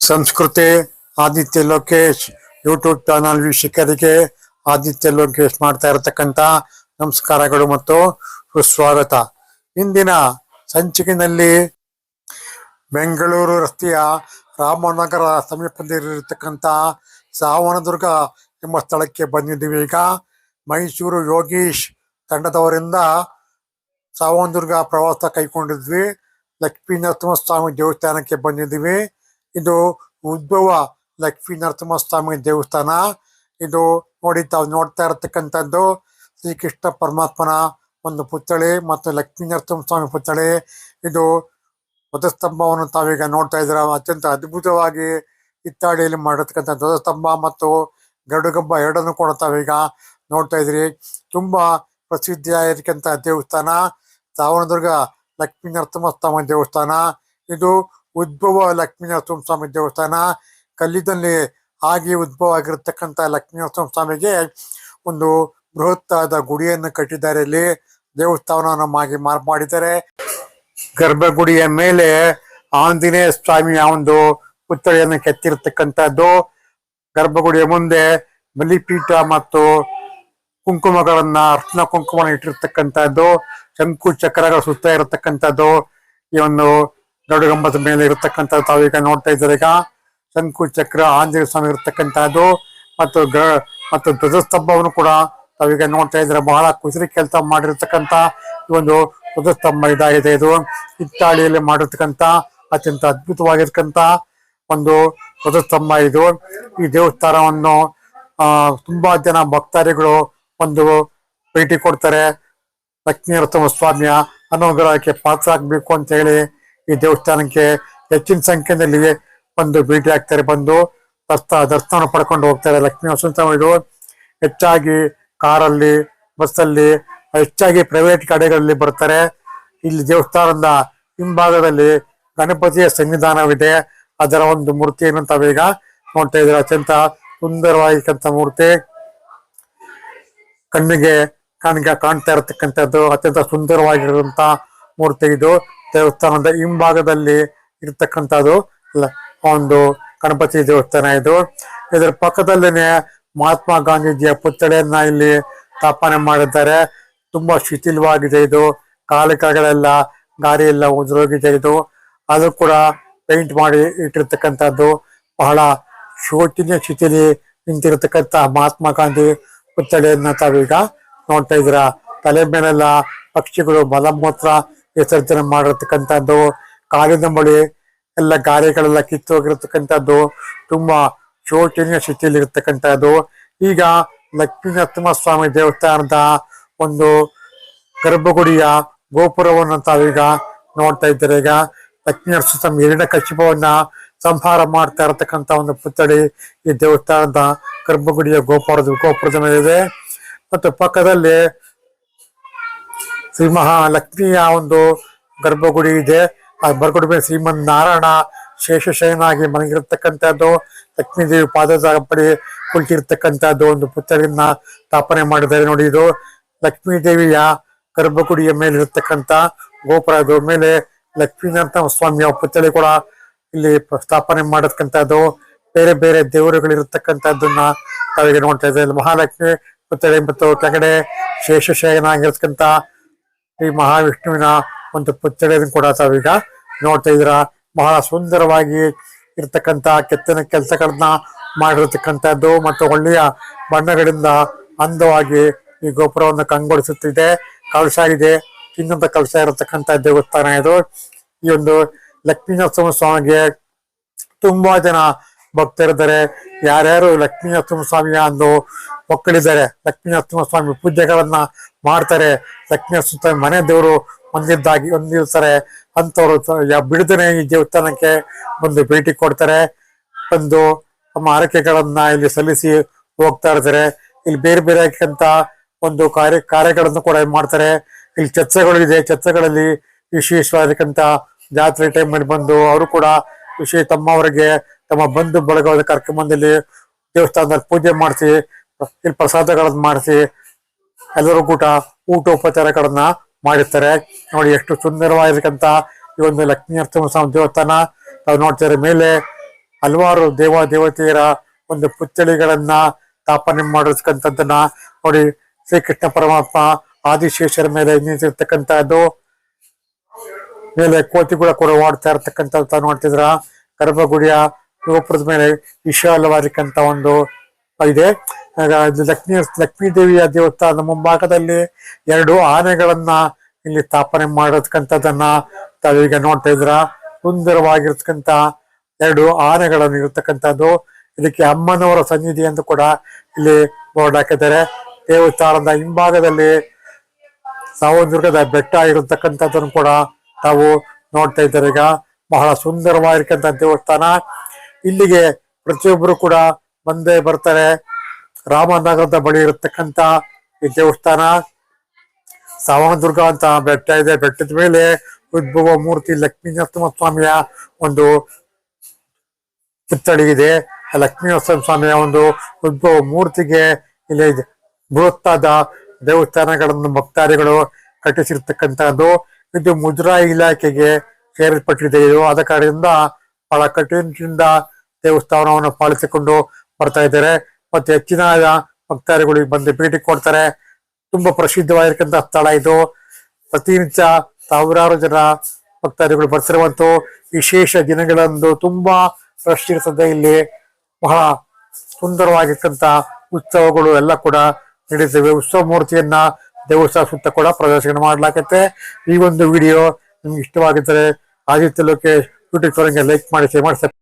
ಸಂಸ್ಕೃತಿ, Aditya Lokesh YouTube channel ವೀಕ್ಷಕರಿಗೆ ಆದಿತ್ಯ ಲೋಕೇಶ್ ಮಾಡ್ತಾ ಇರತಕ್ಕಂತ ನಮಸ್ಕಾರಗಳು ಮತ್ತು ಸುಸ್ವಾಗತ. ಇಂದಿನ ಸಂಚಿಕೆಯಲ್ಲಿ ಬೆಂಗಳೂರು ರಸ್ತೆಯ ರಾಮನಗರ ಸಮೀಪದಲ್ಲಿರತಕ್ಕಂತ ಸಾವನದುರ್ಗ ಎಂಬ ಸ್ಥಳಕ್ಕೆ ಬಂದಿದ್ದೀವಿ. ಈಗ ಮೈಸೂರು ಯೋಗೀಶ್ ತಂಡದವರಿಂದ ಸಾವನದುರ್ಗ ಪ್ರವಾಸ ಕೈಗೊಂಡಿದ್ವಿ. ಲಕ್ಷ್ಮೀ ನರಸಿಂಹಸ್ವಾಮಿ ದೇವಸ್ಥಾನಕ್ಕೆ ಬಂದಿದ್ದೀವಿ. ಇದು ಉದ್ಭವ ಲಕ್ಷ್ಮೀ ನರಸಿಂಹಸ್ವಾಮಿ ದೇವಸ್ಥಾನ. ಇದು ನೋಡಿ ತಾವು ನೋಡ್ತಾ ಇರತಕ್ಕಂಥದ್ದು ಶ್ರೀಕೃಷ್ಣ ಪರಮಾತ್ಮನ ಒಂದು ಪುತ್ಥಳಿ ಮತ್ತು ಲಕ್ಷ್ಮೀ ನರಸಿಂಹಸ್ವಾಮಿ ಪುತ್ಥಳಿ. ಇದು ಧ್ವಜಸ್ತಂಭವನ್ನು ತಾವೀಗ ನೋಡ್ತಾ ಇದ್ದೀರ. ಅತ್ಯಂತ ಅದ್ಭುತವಾಗಿ ಹಿತ್ತಾಳಿಯಲ್ಲಿ ಮಾಡಿರ್ತಕ್ಕಂಥ ಧ್ವಜಸ್ತಂಭ ಮತ್ತು ಗರುಡಗಂಬ ಎರಡನ್ನು ಕೂಡ ತಾವೀಗ ನೋಡ್ತಾ ಇದ್ರಿ ತುಂಬಾ ಪ್ರಸಿದ್ಧಿಯಾಗಿರ್ತಕ್ಕಂಥ ದೇವಸ್ಥಾನ. ದಾವಣದುರ್ಗ ಲಕ್ಷ್ಮೀ ನರಸಿಂಹಸ್ವಾಮಿ ದೇವಸ್ಥಾನ. ಇದು ಉದ್ಭವ ಲಕ್ಷ್ಮೀ ನರಸಿಂಹಸ್ವಾಮಿ ದೇವಸ್ಥಾನ. ಕಲ್ಲಿದಲ್ಲಿ ಆಗಿ ಉದ್ಭವ ಆಗಿರತಕ್ಕಂಥ ಲಕ್ಷ್ಮೀ ನರಸಿಂಹಸ್ವಾಮಿಗೆ ಒಂದು ಬೃಹತ್ತಾದ ಗುಡಿಯನ್ನು ಕಟ್ಟಿದ್ದಾರೆ. ಇಲ್ಲಿ ದೇವಸ್ಥಾನವನ್ನು ಮಾಡಿ ಮಾರ್ಪಾಡಿದ್ದಾರೆ ಮಾಡಿದ್ದಾರೆ. ಗರ್ಭಗುಡಿಯ ಮೇಲೆ ಆಂಜನೇಯ ಸ್ವಾಮಿಯ ಒಂದು ಪುತ್ಥಳಿಯನ್ನು ಕೆತ್ತಿರತಕ್ಕಂಥದ್ದು. ಗರ್ಭಗುಡಿಯ ಮುಂದೆ ಬಲಿಪೀಠ ಮತ್ತು ಕುಂಕುಮಗಳನ್ನ ಅರ್ಶನ ಕುಂಕುಮ ಇಟ್ಟಿರ್ತಕ್ಕಂಥದ್ದು. ಶಂಕು ಚಕ್ರಗಳ ಸುತ್ತ ಇರತಕ್ಕಂಥದ್ದು. ಈ ಒಂದು ಗರುಡಗಂಬದ ಮೇಲೆ ಇರತಕ್ಕಂತ ತಾವೀಗ ನೋಡ್ತಾ ಇದ್ದಾರೆ. ಈಗ ಶಂಕು ಚಕ್ರ, ಆಂಜನೇಯ ಸ್ವಾಮಿ ಇರತಕ್ಕಂತಹದ್ದು ಮತ್ತು ಗ, ಮತ್ತು ಧ್ವಜಸ್ತಂಭವನ್ನು ಕೂಡ ತಾವೀಗ ನೋಡ್ತಾ ಇದ್ದಾರೆ. ಬಹಳ ಕುಸಿರಿ ಕೆಲಸ ಮಾಡಿರ್ತಕ್ಕಂಥ ಈ ಒಂದು ಧ್ವಜಸ್ತಂಭ ಇದಾಗಿದೆ ಇದು. ಹಿತ್ತಾಳಿಯಲ್ಲಿ ಮಾಡಿರ್ತಕ್ಕಂಥ ಅತ್ಯಂತ ಅದ್ಭುತವಾಗಿರ್ತಕ್ಕಂಥ ಒಂದು ಧ್ವಜಸ್ತಂಭ ಇದು. ಈ ದೇವಸ್ಥಾನವನ್ನು ತುಂಬಾ ಜನ ಭಕ್ತಾದಿಗಳು ಒಂದು ಭೇಟಿ ಕೊಡ್ತಾರೆ. ಲಕ್ಷ್ಮೀ ನರಸಿಂಹ ಸ್ವಾಮಿಯ ಅನುಗ್ರಹಕ್ಕೆ ಪಾತ್ರ ಆಗ್ಬೇಕು ಅಂತ ಹೇಳಿ ಈ ದೇವಸ್ಥಾನಕ್ಕೆ ಹೆಚ್ಚಿನ ಸಂಖ್ಯೆಯಲ್ಲಿ ಬಂದು ಭೇಟಿ ಆಗ್ತಾರೆ, ಬಂದು ದರ್ಶ ದರ್ಶನ ಪಡ್ಕೊಂಡು ಹೋಗ್ತಾರೆ. ಲಕ್ಷ್ಮೀ ವಸಂತ ಇದು ಹೆಚ್ಚಾಗಿ ಕಾರಲ್ಲಿ, ಬಸ್ಸಲ್ಲಿ, ಹೆಚ್ಚಾಗಿ ಪ್ರೈವೇಟ್ ಗಾಡಿಗಳಲ್ಲಿ ಬರ್ತಾರೆ. ಇಲ್ಲಿ ದೇವಸ್ಥಾನದ ಹಿಂಭಾಗದಲ್ಲಿ ಗಣಪತಿಯ ಸನ್ನಿಧಾನವಿದೆ. ಅದರ ಒಂದು ಮೂರ್ತಿಯನ್ನು ತಾವೀಗ ನೋಡ್ತಾ ಇದ್ದಾರೆ? ಅತ್ಯಂತ ಸುಂದರವಾಗಿರ್ತಕ್ಕಂಥ ಮೂರ್ತಿ. ಕಣ್ಣಿಗೆ ಕಣ್ಣಿಗೆ ಕಾಣ್ತಾ ಇರತಕ್ಕಂಥದ್ದು. ಅತ್ಯಂತ ಸುಂದರವಾಗಿರುವಂತ ಮೂರ್ತಿ ಇದು. ದೇವಸ್ಥಾನದ ಹಿಂಭಾಗದಲ್ಲಿ ಇರ್ತಕ್ಕಂಥದ್ದು ಒಂದು ಗಣಪತಿ ದೇವಸ್ಥಾನ ಇದು. ಇದರ ಪಕ್ಕದಲ್ಲೇನೆ ಮಹಾತ್ಮ ಗಾಂಧೀಜಿಯ ಪುತ್ಥಳಿಯನ್ನ ಇಲ್ಲಿ ಸ್ಥಾಪನೆ ಮಾಡಿದ್ದಾರೆ. ತುಂಬಾ ಶಿಥಿಲವಾಗಿದೆ ಇದು. ಕಾಲಿಕಗಳೆಲ್ಲ ಗಾರಿ ಎಲ್ಲ ಉದುರೋಗಿದೆ ಇದು. ಅದು ಕೂಡ ಪೇಂಟ್ ಮಾಡಿ ಇಟ್ಟಿರ್ತಕ್ಕಂಥದ್ದು. ಬಹಳ ಶೋಚನೀಯ ಶಿಥಿಲಿ ನಿಂತಿರತಕ್ಕಂತ ಮಹಾತ್ಮ ಗಾಂಧಿ ಪುತ್ಥಳಿಯನ್ನ ತಾವೀಗ ನೋಡ್ತಾ ಇದ್ರ ತಲೆ ಮೇಲೆಲ್ಲ ಪಕ್ಷಿಗಳು, ಮಲಮೂತ್ರ ವಿಸರ್ಜನೆ ಮಾಡಿರ್ತಕ್ಕಂಥದ್ದು, ಕಾಲಿನ ಬಳಿ ಎಲ್ಲ ಗಾರೆಗಳೆಲ್ಲ ಕಿತ್ತೋಗಿರ್ತಕ್ಕಂಥದ್ದು ತುಂಬಾ ಶೋಚನೀಯ ಸ್ಥಿತಿಯಲ್ಲಿ ಇರತಕ್ಕಂಥದ್ದು ಈಗ ಲಕ್ಷ್ಮೀ ನರಸಿಂಹಸ್ವಾಮಿ ದೇವಸ್ಥಾನದ ಒಂದು ಗರ್ಭಗುಡಿಯ ಗೋಪುರವನ್ನು ತಾವೀಗ ನೋಡ್ತಾ ಇದ್ದಾರೆ. ಈಗ ಲಕ್ಷ್ಮೀ ನರಸಿಂಹಸ್ವಾಮಿ ಎರಡ ಕಶಿಪವನ್ನ ಸಂಹಾರ ಮಾಡ್ತಾ ಇರತಕ್ಕಂತ ಒಂದು ಪುತ್ಥಳಿ ಈ ದೇವಸ್ಥಾನದ ಗರ್ಭಗುಡಿಯ ಗೋಪುರದ ಗೋಪುರದ ಮೇಲೆ ಇದೆ. ಮತ್ತು ಪಕ್ಕದಲ್ಲಿ ಶ್ರೀ ಮಹಾಲಕ್ಷ್ಮಿಯ ಒಂದು ಗರ್ಭಗುಡಿ ಇದೆ. ಆ ಗರ್ಭಗುಡಿ ಮೇಲೆ ಶ್ರೀಮನ್ ನಾರಾಯಣ ಶೇಷಶಯನಾಗಿ ಮಲಗಿರ್ತಕ್ಕಂಥದ್ದು. ಲಕ್ಷ್ಮೀ ದೇವಿ ಪಾದದ ಪಡಿ ಕುಳಿತಿರ್ತಕ್ಕಂಥದ್ದು ಒಂದು ಪುತ್ತಳಿನ ಸ್ಥಾಪನೆ ಮಾಡಿದ್ದಾರೆ ನೋಡಿ ಇದು. ಲಕ್ಷ್ಮೀ ದೇವಿಯ ಗರ್ಭಗುಡಿಯ ಮೇಲೆ ಇರತಕ್ಕಂತ ಗೋಪುರ ಮೇಲೆ ಲಕ್ಷ್ಮೀನಾಥ ಸ್ವಾಮಿಯ ಪುತ್ಥಳಿ ಕೂಡ ಇಲ್ಲಿ ಸ್ಥಾಪನೆ ಮಾಡತಕ್ಕಂಥದ್ದು. ಬೇರೆ ಬೇರೆ ದೇವರುಗಳಿರ್ತಕ್ಕಂಥದ್ದನ್ನ ನಾವೀಗ ನೋಡ್ತಾ ಇದ್ದೇವೆ. ಮಹಾಲಕ್ಷ್ಮಿ ಪುತ್ಥಳಿ ಮತ್ತು ಕೆಳಗಡೆ ಶೇಷಶಯನಾಗಿರ್ತಕ್ಕಂಥ ಈ ಮಹಾವಿಷ್ಣುವಿನ ಒಂದು ಪುತ್ಥಳಿಯನ್ನು ಕೂಡ ತಾವೀಗ ನೋಡ್ತಾ ಇದ್ದೀರಾ. ಬಹಳ ಸುಂದರವಾಗಿ ಇರ್ತಕ್ಕಂಥ ಕೆತ್ತನೆ ಕೆಲಸಗಳನ್ನ ಮಾಡಿರತಕ್ಕಂಥದ್ದು ಮತ್ತು ಒಳ್ಳೆಯ ಬಣ್ಣಗಳಿಂದ ಅಂದವಾಗಿ ಈ ಗೋಪುರವನ್ನು ಕಂಗೊಳಿಸುತ್ತಿದೆ. ಕಲಶ ಇದೆ. ಇನ್ನೊಂದು ಕಲಶ ಇರತಕ್ಕಂಥ ದೇವಸ್ಥಾನ ಇದು. ಈ ಒಂದು ಲಕ್ಷ್ಮೀ ಸ್ವಾಮಿಗೆ ತುಂಬಾ ಜನ ಭಕ್ತರಿದ್ದಾರೆ. ಯಾರ್ಯಾರು ಲಕ್ಷ್ಮೀ ನರಸಿಂಹ ಸ್ವಾಮಿಯ ಒಂದು ಮಕ್ಕಳಿದ್ದಾರೆ ಲಕ್ಷ್ಮೀ ನರಸಿಂಹ ಸ್ವಾಮಿ ಪೂಜೆಗಳನ್ನ ಮಾಡ್ತಾರೆ. ಲಕ್ಷ್ಮೀ ನರಸಿಂಹ ಸ್ವಾಮಿ ಮನೆ ದೇವರು ಹೊಂದಿದ್ದಾಗಿ ಹೊಂದಿರ್ತಾರೆ ಅಂತವರು ಬಿಡದನೆ ಈ ದೇವಸ್ಥಾನಕ್ಕೆ ಬಂದು ಭೇಟಿ ಕೊಡ್ತಾರೆ. ಬಂದು ತಮ್ಮ ಆರೈಕೆಗಳನ್ನ ಇಲ್ಲಿ ಸಲ್ಲಿಸಿ ಹೋಗ್ತಾ ಇರ್ತಾರೆ. ಇಲ್ಲಿ ಬೇರೆ ಬೇರೆ ಅಂತ ಒಂದು ಕಾರ್ಯ, ಕಾರ್ಯಗಳನ್ನು ಕೂಡ ಮಾಡ್ತಾರೆ. ಇಲ್ಲಿ ಚರ್ಚೆಗಳು ಇದೆ. ಚರ್ಚೆಗಳಲ್ಲಿ ವಿಶೇಷವಾದಕ್ಕಂತ ಜಾತ್ರೆ ಟೈಮ್ ಅಲ್ಲಿ ಬಂದು ಅವರು ಕೂಡ ವಿಶೇಷ ತಮ್ಮವರಿಗೆ ತಮ್ಮ ಬಂಧು ಬಳಗವಾದ ಕಾರ್ಯಕ್ರಮದಲ್ಲಿ ದೇವಸ್ಥಾನದಲ್ಲಿ ಪೂಜೆ ಮಾಡಿಸಿ ಇಲ್ಲಿ ಪ್ರಸಾದಗಳನ್ನ ಮಾಡಿಸಿ ಎಲ್ಲರೂ ಕೂಡ ಊಟೋಪಚಾರಗಳನ್ನ ಮಾಡಿರ್ತಾರೆ. ನೋಡಿ ಎಷ್ಟು ಸುಂದರವಾಗಿರ್ತಕ್ಕಂಥ ಈ ಒಂದು ಲಕ್ಷ್ಮೀ ನರಸಿಂಹ ಸ್ವಾಮಿ ದೇವಸ್ಥಾನ. ನಾವು ನೋಡ್ತಾರೆ ಮೇಲೆ ಹಲವಾರು ದೇವ ದೇವತೆಯರ ಒಂದು ಪುತ್ಥಳಿಗಳನ್ನ ಸ್ಥಾಪನೆ ಮಾಡಿರ್ತಕ್ಕಂಥದ್ದನ್ನ ನೋಡಿ ಶ್ರೀಕೃಷ್ಣ ಪರಮಾತ್ಮ ಆದಿಶೇಷರ ಮೇಲೆ ನಿಂತಿರ್ತಕ್ಕಂಥದ್ದು. ಮೇಲೆ ಕೋತಿ ಕೂಡ ಓಡ್ತಾ ಇರ್ತಕ್ಕಂಥ ನೋಡ್ತಿದ್ರ. ಗರ್ಭಗುಡಿಯ ಗೋಪುರದ ಮೇಲೆ ವಿಶಾಲವಾಗಿರ್ತಕ್ಕಂಥ ಒಂದು ಇದು. ಲಕ್ಷ್ಮೀ ಲಕ್ಷ್ಮೀ ದೇವಿಯ ದೇವಸ್ಥಾನದ ಮುಂಭಾಗದಲ್ಲಿ ಎರಡು ಆನೆಗಳನ್ನ ಇಲ್ಲಿ ಸ್ಥಾಪನೆ ಮಾಡಿರ್ತಕ್ಕಂಥದ್ದನ್ನ ತಾವೀಗ ನೋಡ್ತಾ ಇದ್ರ ಸುಂದರವಾಗಿರ್ತಕ್ಕಂಥ ಎರಡು ಆನೆಗಳನ್ನು ಇರತಕ್ಕಂಥದ್ದು. ಇದಕ್ಕೆ ಅಮ್ಮನವರ ಸನ್ನಿಧಿ ಎಂದು ಕೂಡ ಇಲ್ಲಿ ಬೋರ್ಡ್ ಹಾಕಿದ್ದಾರೆ. ದೇವಸ್ಥಾನದ ಹಿಂಭಾಗದಲ್ಲಿ ಸಾವದುರ್ಗದ ಬೆಟ್ಟ ಇರತಕ್ಕಂಥದ್ದನ್ನು ಕೂಡ ತಾವು ನೋಡ್ತಾ ಇದ್ದಾರೆ. ಈಗ ಬಹಳ ಸುಂದರವಾಗಿರ್ತಕ್ಕಂಥ ದೇವಸ್ಥಾನ. ಇಲ್ಲಿಗೆ ಪ್ರತಿಯೊಬ್ಬರು ಕೂಡ ಬಂದೇ ಬರ್ತಾರೆ. ರಾಮನಗರದ ಬಳಿ ಇರತಕ್ಕಂತ ಈ ದೇವಸ್ಥಾನ. ಸಾವನದುರ್ಗ ಅಂತ ಬೆಟ್ಟ ಇದೆ. ಬೆಟ್ಟದ ಮೇಲೆ ಉದ್ಭವ ಮೂರ್ತಿ ಲಕ್ಷ್ಮೀ ನರಸಿಂಹ ಸ್ವಾಮಿಯ ಒಂದು ಪುತ್ಥಳಿ ಇದೆ. ಲಕ್ಷ್ಮೀ ನರಸಿಂಹ ಸ್ವಾಮಿಯ ಒಂದು ಉದ್ಭವ ಮೂರ್ತಿಗೆ ಇಲ್ಲಿ ಬೃಹತ್ತಾದ ದೇವಸ್ಥಾನಗಳನ್ನು ಭಕ್ತಾದಿಗಳು ಕಟ್ಟಿಸಿರ್ತಕ್ಕಂಥದ್ದು ಇದು ಮುಜರಾಯಿ ಇಲಾಖೆಗೆ ಸೇರಿಸಲ್ಪಟ್ಟಿದೆ ಇದು ಆದ ಕಾರಣದಿಂದ ಬಹಳ ಕಠಿಣದಿಂದ ದೇವಸ್ಥಾನವನ್ನು ಪಾಲಿಸಿಕೊಂಡು ಬರ್ತಾ ಇದ್ದಾರೆ. ಮತ್ತೆ ಹೆಚ್ಚಿನ ಭಕ್ತಾದಿಗಳು ಇಲ್ಲಿ ಬಂದು ಭೇಟಿ ಕೊಡ್ತಾರೆ. ತುಂಬಾ ಪ್ರಸಿದ್ಧವಾಗಿರ್ತಕ್ಕಂಥ ಸ್ಥಳ ಇದು. ಪ್ರತಿನಿತ್ಯ ಸಾವಿರಾರು ಜನ ಭಕ್ತಾದಿಗಳು ಬರ್ತಿರುವಂತ ವಿಶೇಷ ದಿನಗಳಂದು ತುಂಬಾ ರಶ್ ಇರ್ತದೆ. ಇಲ್ಲಿ ಬಹಳ ಸುಂದರವಾಗಿರ್ತಕ್ಕಂತ ಉತ್ಸವಗಳು ಎಲ್ಲ ಕೂಡ ನಡೀತವೆ ಉತ್ಸವ ಮೂರ್ತಿಯನ್ನ ದೇವಸ್ಥಾನ ಸುತ್ತ ಕೂಡ ಪ್ರದರ್ಶನ ಮಾಡ್ಲಾಕತ್ತೆ ಈ ಒಂದು ವಿಡಿಯೋ ನಿಮ್ಗೆ ಇಷ್ಟವಾಗಿದ್ದರೆ ಆದಿತ್ಯ ಲೋಕೇಶ್ ಯೂಟ್ಯೂಬ್ ಚಾನಲ್ಗೆ ಲೈಕ್ ಮಾಡಿ ಶೇರ್ ಮಾಡಿ